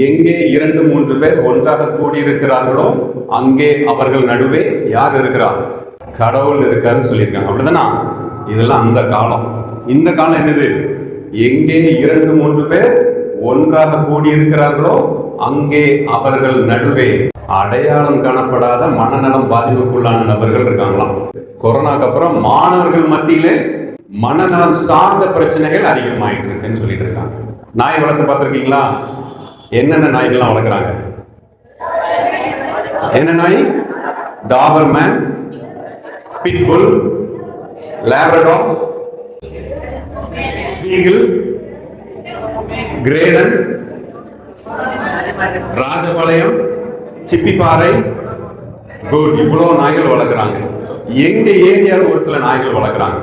எங்கே இரண்டு மூன்று பேர் ஒன்றாக கூடியிருக்கிறார்களோ அங்கே அவர்கள் நடுவே யார் இருக்கிறார் கடவுள் இருக்காருன்னு சொல்லியிருக்காங்க. அப்படிதானா? இதெல்லாம் அந்த காலம். இந்த காலம் என்னது? எங்கே இரண்டு மூன்று பேர் ஒன்றாக கூடியிருக்கிறார்களோ அங்கே அவர்கள் நடுவே அடையாளம் காணப்படாத மனநலம் பாதிப்புக்குள்ளான நபர்கள் இருக்காங்களாம். கொரோனாக்கு அப்புறம் மாணவர்கள் மத்தியிலே மனநலம் சார்ந்த பிரச்சனைகள் அதிகமாயிட்டு இருக்குன்னு சொல்லிட்டு இருக்காங்க. நாய் வளர்த்து பார்த்துருக்கீங்களா? என்னென்ன நாய்கள்லாம் வளர்க்குறாங்க? என்ன நாய்? Doberman pitbull Labrador beagle great Dane Rajapalayam Chippiparai. Good இவ்வளோ நாய்கள் வளர்க்குறாங்க. எங்கள் ஏரியாவில் ஒரு சில நாய்கள் வளர்க்குறாங்க.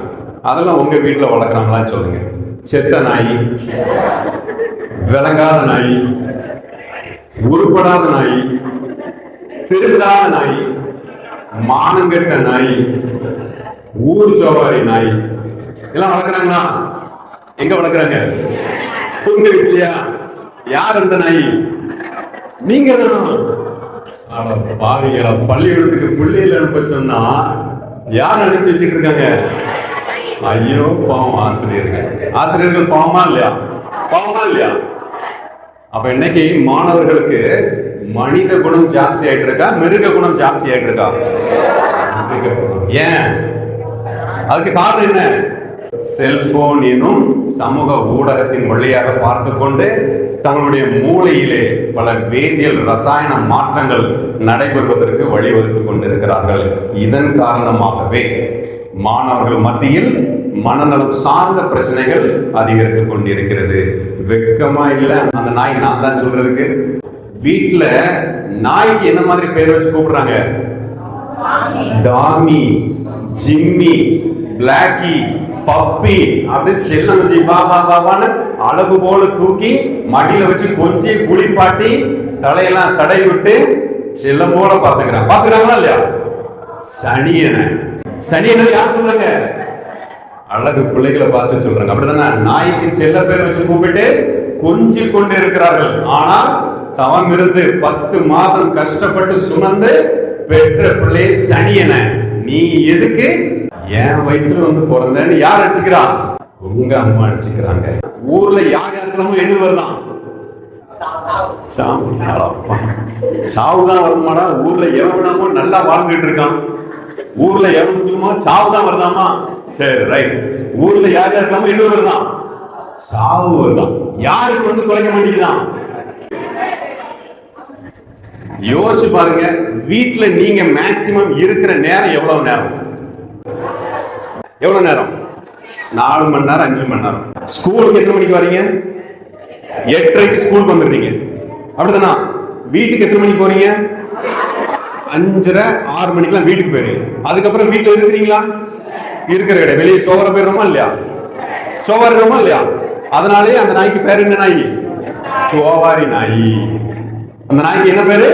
அதெல்லாம் உங்கள் வீட்டில் வளர்க்குறாங்களான்னு சொல்லுங்கள் செத்த நாய். விளங்காத நாய் உருப்படாத நாய் திருந்தாத நாய் மானங்கெட்ட நாய் ஊர் சோவாரி நாய். எல்லாம் வளர்க்குறாங்களா? எங்க வளர்க்குறாங்க? உங்க இல்லையா? யார் அந்த நாய்? நீங்க தானா அட பாவிகளா பள்ளிக்கூடத்துக்கு பிள்ளைகள் அனுப்ப சொன்னா யார் அனுப்பி வச்சுட்டு இருக்காங்க ஐயோ பாவம் ஆசிரியர்கள். ஆசிரியர்கள் பாவமா இல்லையா? பாவமா இல்லையா? அப்ப இன்னைக்கு மாணவர்களுக்கு மனித குணம் ஜாஸ்தி ஆயிட்டு இருக்கா மிருக குணம் ஜாஸ்தி ஆயிட்டு இருக்கா ஏன்? அதுக்கு காரணம் என்ன? செல்போன் எனும் சமூக ஊடகத்தின் வழியாக பார்த்து கொண்டு தங்களுடைய மூளையிலே பல வேதியியல் ரசாயன மாற்றங்கள் நடைபெறுவதற்கு வழிவகுத்துக் கொண்டிருக்கிறார்கள். இதன் காரணமாகவே மாணவர்கள் மத்தியில் மனநலம் சார்ந்த பிரச்சனைகள் அதிகரித்துக் கொண்டிருக்கிறது. வெக்கமா இல்ல அந்த நாய் நான் தான் சொல்றதுக்கு. வீட்டுல நாய்க்கு என்ன மாதிரி பேர் வச்சு கூப்பிடுறாங்க? டாமி ஜிம்மி பிளாக்கி பப்பி அப்படின்னு செல்லம் வச்சு பாபா பாபான்னு அழகு போல தூக்கி மடியில வச்சு கொஞ்சி குளிப்பாட்டி தலையெல்லாம் தடை விட்டு செல்ல போல பாத்துக்கிறான். பாத்துக்கிறாங்களா இல்லையா? சனியனை சனியனை யார் சொல்றாங்க? அழகு பிள்ளைகளை பார்த்து சொல்றாங்க. அப்படிதானே? நாய்க்கு செல்ல பேர் வச்சு கூப்பிட்டு கொஞ்சி கொண்டு இருக்கிறார்கள். ஆனா தவம் இருந்து பத்து மாதம் கஷ்டப்பட்டு சுமந்து பெற்ற பிள்ளையை சனியன நீ எதுக்கு? என் வயிற்றுல வந்து பிறந்தேன்னு யார் அடிச்சுக்கிறான் உங்க அம்மா அடிச்சுக்கிறாங்க. ஊர்ல யார் யாருக்கெல்லாமோ எண்ணு வரலாம். சாவு சாவுதான் வருமாடா. ஊர்ல எவனமோ நல்லா வாழ்ந்துட்டு இருக்கான். ஊர்ல எவனுக்குமோ சாவுதான் வருதாமா? சரி ரைட் ஊர்ல யார் யார் இல்லாம இன்னொரு வருதான் சாவு வருதான் யாருக்கு வந்து குறைக்க மாட்டேங்குதான் யோசிச்சு பாருங்க வீட்டுல நீங்க மேக்சிமம் இருக்கிற நேரம் எவ்வளவு நேரம்? எவ்வளவு நேரம்? நாலு மணி நேரம் அஞ்சு மணி நேரம். ஸ்கூலுக்கு எத்தனை மணிக்கு வரீங்க? எட்டரைக்கு ஸ்கூலுக்கு வந்துடுறீங்க. அப்படிதானா? வீட்டுக்கு எத்தனை மணிக்கு போறீங்க? அஞ்சரை ஆறு மணிக்கெல்லாம் வீட்டுக்கு போயிருங்க. அதுக்கப்புறம் வீட்டுல இருக்கிறீங்களா? இருக்கிற கிடையாது வெளியே சோவர போயிடுறோமா இல்லையா? சோவா இருக்கிறோமா இல்லையா? அதனாலே அந்த நாய்க்கு பேர் என்ன நாய்? சோவாரி நாய். அந்த நாய்க்கு என்ன பேரு?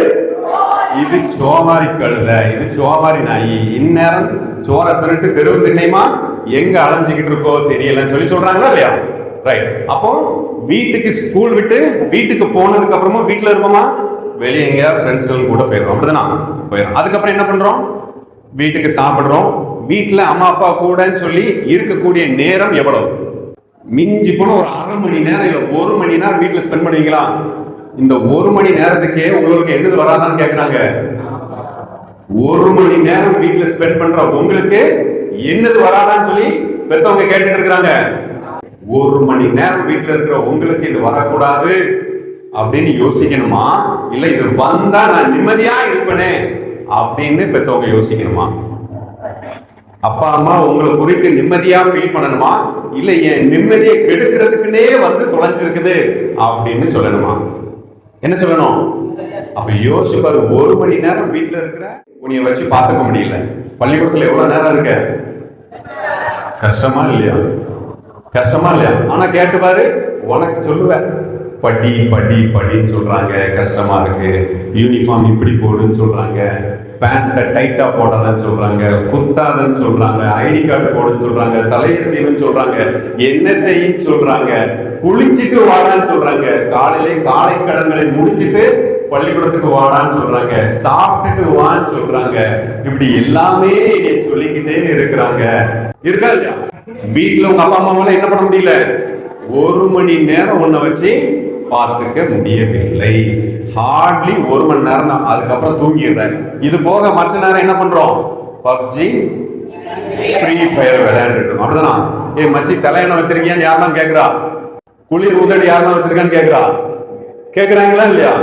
இது சோவாரி கழுத. இது சோவாரி நாய். இந்நேரம் சோற திருட்டு தெருவு திண்ணைமா எங்க அலைஞ்சுக்கிட்டு இருக்கோ தெரியலன்னு சொல்லி சொல்றாங்களா இல்லையா? ரைட் அப்போ வீட்டுக்கு ஸ்கூல் விட்டு வீட்டுக்கு போனதுக்கு அப்புறமா வீட்டுல இருப்போமா? வெளியே எங்கேயாவது ஃப்ரெண்ட்ஸ்கள் கூட போயிடுறோம். அப்படிதானா? போயிடும் அதுக்கப்புறம் என்ன பண்றோம்? வீட்டுக்கு சாப்பிடுறோம். வீட்டில் அம்மா அப்பா கூடன்னு சொல்லி இருக்கக்கூடிய நேரம் எவ்வளவு? மிஞ்சி போன ஒரு அரை மணி நேரம் இல்லை ஒரு மணி நேரம் வீட்டில் ஸ்பெண்ட் பண்ணுவீங்களா? இந்த ஒரு மணி நேரத்துக்கே உங்களுக்கு என்னது வராதான்னு கேட்குறாங்க ஒரு மணி நேரம் வீட்டில் ஸ்பெண்ட் பண்ற உங்களுக்கு என்னது வராதான்னு சொல்லி பெத்தவங்க கேட்டுட்டு இருக்கிறாங்க. ஒரு மணி நேரம் வீட்டில் இருக்கிற உங்களுக்கு இது வரக்கூடாது அப்படின்னு யோசிக்கணுமா? இல்ல இது வந்தா நான் நிம்மதியா இருப்பேனே அப்படின்னு பெத்தவங்க யோசிக்கணுமா? அப்பா அம்மா உங்களை குறித்து நிம்மதியா ஃபீல் பண்ணணுமா? இல்ல என் நிம்மதியை கெடுக்கிறதுக்குன்னே வந்து தொலைஞ்சிருக்குது அப்படின்னு சொல்லணுமா? என்ன சொல்லணும்? அப்ப யோசிப்பாரு ஒரு மணி நேரம் வீட்டுல இருக்கிற உனிய வச்சு பார்த்துக்க முடியல. பள்ளிக்கூடத்துல எவ்வளவு நேரம் இருக்க? கஷ்டமா இல்லையா? கஷ்டமா இல்லையா? ஆனா கேட்டு பாரு உனக்கு சொல்லுவேன். படி படி படின்னு சொல்றாங்க. கஷ்டமா இருக்கு. யூனிஃபார்ம் இப்படி போடுன்னு சொல்றாங்க. பேண்ட்டை டைட்டாக போடாதன்னு சொல்றாங்க குத்தாதன்னு சொல்றாங்க ஐடி கார்டு போடுன்னு சொல்றாங்க தலையை சீவுன்னு சொல்றாங்க என்னத்தையும் சொல்றாங்க குளிச்சுட்டு வாடான்னு சொல்றாங்க. காலையிலே காலை கடன்களை முடிச்சிட்டு பள்ளிக்கூடத்துக்கு வாடான்னு சொல்றாங்க. சாப்பிட்டுட்டு வான்னு சொல்றாங்க. இப்படி எல்லாமே என்னை சொல்லிக்கிட்டே இருக்கிறாங்க. இருக்கா இல்லையா? வீட்டுல உங்க அப்பா அம்மாவால என்ன பண்ண முடியல? ஒரு மணி நேரம் உன்னை வச்சு பார்த்துக்க முடியவில்லை. ஹார்ட்லி ஒரு மணி நேரம் தான். அதுக்கப்புறம் தூங்கிடுறாங்க இது போக மற்ற நேரம் என்ன பண்றோம்? பப்ஜி ஃப்ரீ ஃபயர் விளையாண்டுட்டு. இருக்கோம் அப்படிதானா? ஏய் மச்சி தலையணை வச்சிருக்கியான்னு யாரெல்லாம் கேட்குறா குளிர் உதடி யாரெல்லாம் வச்சிருக்கான்னு கேட்குறா கேட்குறாங்களா இல்லையா?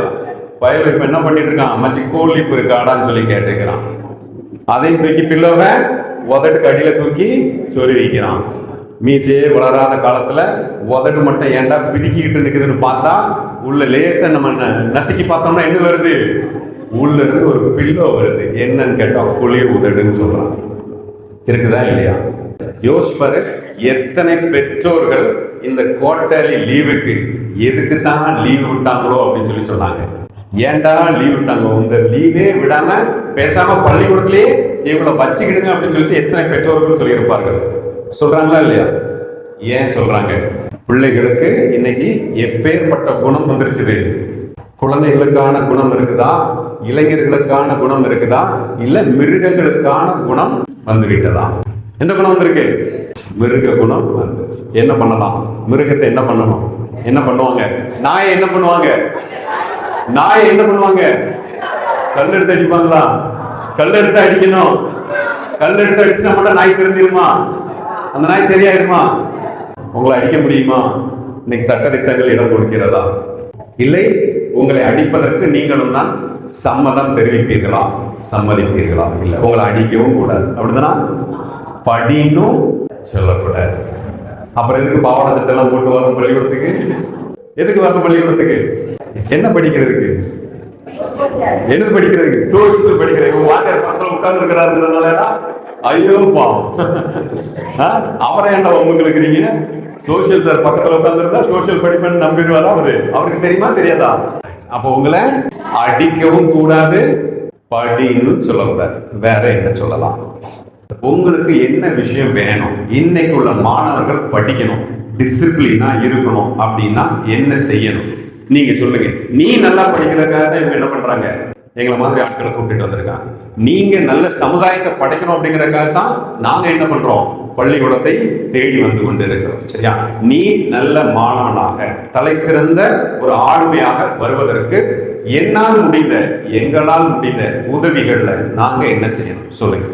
பயல் இப்ப என்ன பண்ணிட்டு இருக்கான்? மச்சி கோழிப்பு இருக்காடான்னு சொல்லி கேட்டுக்கிறான். அதையும் தூக்கி பில்லோவை உதட்டு கடியில் தூக்கி சொறி வைக்கிறான். மீசையே வளராத காலத்துல உதடு மட்டும் ஏன்டா பிதுக்கிக்கிட்டு நிற்குதுன்னு பார்த்தா உள்ள லேசை நம்ம ந- நசுக்கி பார்த்தோம்னா என்ன வருது? உள்ள இருந்து ஒரு பில்லோ வருது. என்னன்னு கேட்டால் குளிர் உதடுன்னு சொல்கிறாங்க இருக்குதா இல்லையா? யோசிப்பாரு எத்தனை பெற்றோர்கள் இந்த குவார்டர்லி லீவுக்கு எதுக்கு தான் லீவ் விட்டாங்களோ அப்படின்னு சொல்லி சொன்னாங்க. ஏன்டா லீவ் விட்டாங்க? இந்த லீவே விடாம பேசாம பள்ளிக்கூடத்திலேயே இவங்களை வச்சுக்கிடுங்க அப்படின்னு சொல்லிட்டு எத்தனை பெற்றோர்கள் சொல்லியிருப்பார்கள். சொல்றாங்களா இல்லையா? ஏன் சொல்றாங்க? பிள்ளைகளுக்கு இன்னைக்கு எப்பேற்பட்ட குணம் வந்துருச்சுது? குழந்தைகளுக்கான குணம் இருக்குதா? இளைஞர்களுக்கான குணம் இருக்குதா? இல்ல மிருகங்களுக்கான குணம் வந்துவிட்டதா எந்த குணம் வந்திருக்கு? மிருக குணம் வந்துருச்சு. என்ன பண்ணலாம்? மிருகத்தை என்ன பண்ணணும்? என்ன பண்ணுவாங்க? நாயை என்ன பண்ணுவாங்க? நாயை என்ன பண்ணுவாங்க? கல் எடுத்து அடிப்பாங்களா? கல் எடுத்து அடிக்கணும். கல் எடுத்து அடிச்சுட்டா மட்டும் நாய் திருந்திருமா அந்த நாய் சரியாயிருமா உங்களை அடிக்க முடியுமா? இன்னைக்கு சட்டத்திட்டங்கள் இடம் கொடுக்கிறதா? இல்லை உங்களை அடிப்பதற்கு நீங்களும் தான் சம்மதம் தெரிவிப்பீர்களா? சம்மதிப்பீர்களா? இல்லை உங்களை அடிக்கவும் கூடாது. அப்படிதானா? படினும் சொல்லக்கூடாது. அப்புறம் எதுக்கு பாவாடை சட்டெல்லாம் போட்டு வரணும் பள்ளிக்கூடத்துக்கு? எதுக்கு வரணும் பள்ளிக்கூடத்துக்கு? என்ன படிக்கிறதுக்கு? என்னது படிக்கிறதுக்கு? சோசியல் படிக்கிறதுக்கு. வாட்டர் பக்கத்தில் உட்கார்ந்து இருக்கிறாருங்கிறதுனால ஐயோ பாவம். அவரை ஏன்டா உங்களுக்கு நீங்க சோசியல் சார் பக்கத்துல உட்காந்துருந்தா சோசியல் படிப்பேன்னு நம்பிடுவாரா அவரு? அவருக்கு தெரியுமா தெரியாதா? அப்போ உங்களை அடிக்கவும் கூடாது படின்னு சொல்லக்கூடாது. வேற என்ன சொல்லலாம்? உங்களுக்கு என்ன விஷயம் வேணும்? இன்னைக்கு உள்ள மாணவர்கள் படிக்கணும் டிசிப்ளினா இருக்கணும் அப்படின்னா என்ன செய்யணும்? நீங்க சொல்லுங்க. நீ நல்லா படிக்கிறதுக்காக இவங்க என்ன பண்றாங்க? எங்களை மாதிரி ஆட்களை கூப்பிட்டு வந்திருக்காங்க. நீங்க நல்ல சமுதாயத்தை படைக்கணும் அப்படிங்கறதுக்காக தான் நாங்க என்ன பண்றோம்? பள்ளிக்கூடத்தை தேடி வந்து கொண்டு இருக்கிறோம் சரியா? நீ நல்ல மாணவனாக தலை சிறந்த ஒரு ஆளுமையாக வருவதற்கு என்னால் முடிந்த எங்களால் முடிந்த உதவிகள்ல நாங்க என்ன செய்யணும்? சொல்லுங்க.